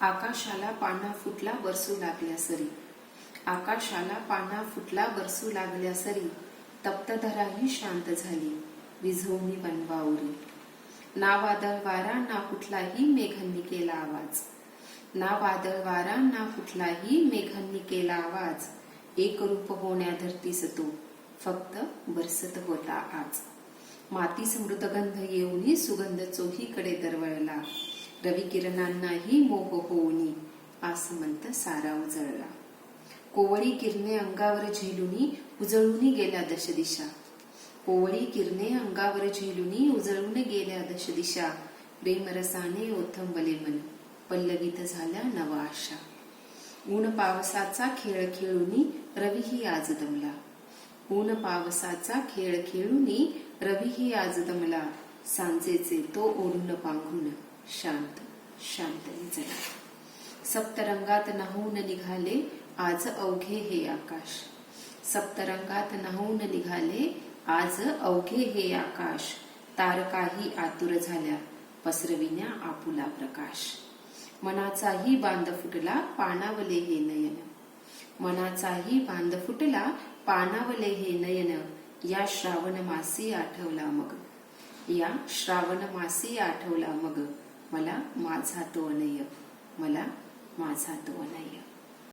आकाशाला पाना फुटला बरसू लागल्या सरी. आकाशाला पाना फुटला बरसू लागल्या सरी. तप्तधराही शांत झाली. विझवणी बनवावरी ना वादळ वारा ना कुठलाही मेघांनी केला आवाज. ना वादळ वारा ना कुठलाही मेघांनी केला आवाज. एक रूप होण्या धरतीस तो. फक्त बरसत होता आज. मातीस मृतगंध येऊनही सुगंध चोहीकडे दरवळला. रविकिरणांनाही मोह होऊनी आसमंत सारा उजळला. कोवळी किरणे अंगावर झेलुनी उजळून गेल्या दशदिशा. कोवळी किरणे अंगावर झेलुनी उजळून गेल्या दशदिशा. प्रेमरसाने ओथंबले मन पल्लवित झाल्या नव आशा. ऊन पावसाचा खेळ खेळूनी रवीही आज दमला. ऊन पावसाचा खेळ खेळूनी रवीही आज दमला. सांजेचे तो ओढून पांघून शांत शांत निजला सप्तरंगात नाहून निघाले आज अवघे हे आकाश. सप्तरंगात नाहून निघाले आज अवघे हे आकाश. तारकाही आतुर झाल्या पसरविण्या आपुला प्रकाश. मनाचाही बांध फुटला पाणावले हे नयन. मनाचाही बांध फुटला पाणावले हे नयन. या श्रावण मासी आठवला मग. या श्रावण मासी आठवला मग. मला माझा तो अनय मला माझा तो अनय